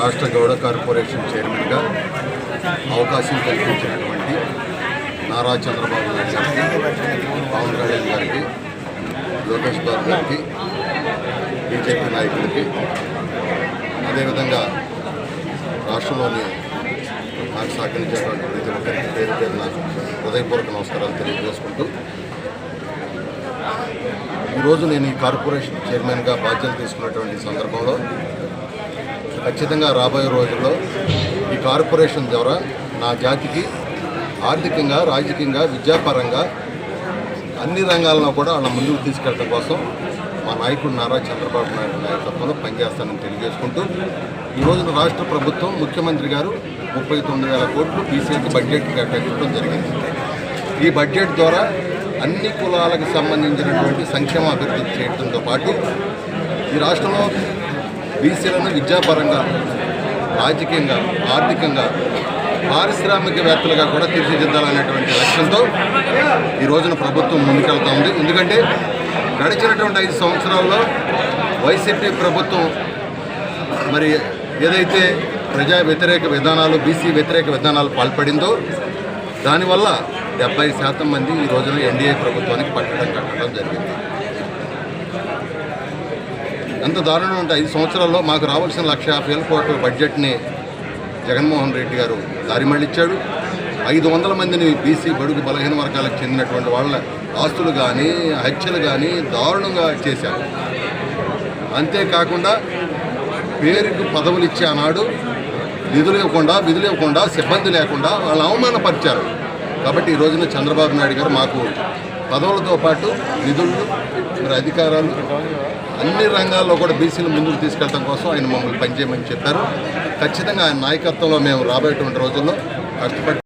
రాష్ట్ర గౌడ కార్పొరేషన్ చైర్మన్గా అవకాశం కల్పించినటువంటి నారా చంద్రబాబు నాయుడు గారికి పవన్ కళ్యాణ్ గారికి లోకేష్ బాబు గారికి బీజేపీ నాయకులకి అదేవిధంగా రాష్ట్రంలోని నాకు సహకరించేటువంటి ప్రతి ఒక్కరికి పేరు పేరున హృదయపూర్వక నమస్కారాలు తెలియజేసుకుంటూ ఈరోజు నేను ఈ కార్పొరేషన్ చైర్మన్గా బాధ్యతలు తీసుకున్నటువంటి సందర్భంలో ఖచ్చితంగా రాబోయే రోజుల్లో ఈ కార్పొరేషన్ ద్వారా నా జాతికి ఆర్థికంగా రాజకీయంగా విద్యాపరంగా అన్ని రంగాల్లో కూడా వాళ్ళ ముందుకు తీసుకెళ్ళడం కోసం మా నాయకుడు నారా చంద్రబాబు నాయుడు నాయకత్వంలో పనిచేస్తానని తెలియజేసుకుంటూ ఈ రోజున రాష్ట్ర ప్రభుత్వం ముఖ్యమంత్రి గారు ముప్పై తొమ్మిది వేల కోట్లు బీసీకి బడ్జెట్ కేటాయించడం జరిగింది. ఈ బడ్జెట్ ద్వారా అన్ని కులాలకు సంబంధించినటువంటి సంక్షేమ అభివృద్ధి చేయడంతో పాటు ఈ రాష్ట్రంలో బీసీలను విద్యాపరంగా రాజకీయంగా ఆర్థికంగా పారిశ్రామికవేత్తలుగా కూడా తీర్చిదిద్దాలనేటువంటి లక్ష్యంతో ఈ రోజున ప్రభుత్వం ముందుకెళ్తా ఉంది. ఎందుకంటే గడిచినటువంటి ఐదు సంవత్సరాల్లో వైసీపీ ప్రభుత్వం మరి ఏదైతే ప్రజా వ్యతిరేక విధానాలు బీసీ వ్యతిరేక విధానాలు పాల్పడిందో దానివల్ల డెబ్బై శాతం మంది ఈ రోజున ఎన్డీఏ ప్రభుత్వానికి పట్టడం కట్టడం జరిగింది. ఎంత దారుణం అంటే ఐదు సంవత్సరాల్లో మాకు రావాల్సిన లక్ష యాభై వేల కోట్ల బడ్జెట్ని జగన్మోహన్ రెడ్డి గారు దారి మళ్ళిచ్చాడు ఐదు వందల మందిని బీసీ బడుగు బలహీన వర్గాలకు చెందినటువంటి వాళ్ళ ఆస్తులు కానీ హత్యలు కానీ దారుణంగా చేశారు. అంతేకాకుండా పేరుకు పదవులు ఇచ్చే ఆనాడు నిధులు ఇవ్వకుండా విధులు ఇవ్వకుండా సిబ్బంది లేకుండా వాళ్ళు అవమానపరిచారు. కాబట్టి ఈ రోజున చంద్రబాబు నాయుడు గారు మాకు పదవులతో పాటు నిధులు మరి అధికారాలు అన్ని రంగాల్లో కూడా బీసీలు ముందుకు తీసుకెళ్ళడం కోసం ఆయన మమ్మల్ని పనిచేయమని చెప్పారు. ఖచ్చితంగా ఆయన నాయకత్వంలో మేము రాబోయేటువంటి రోజుల్లో కష్టపడి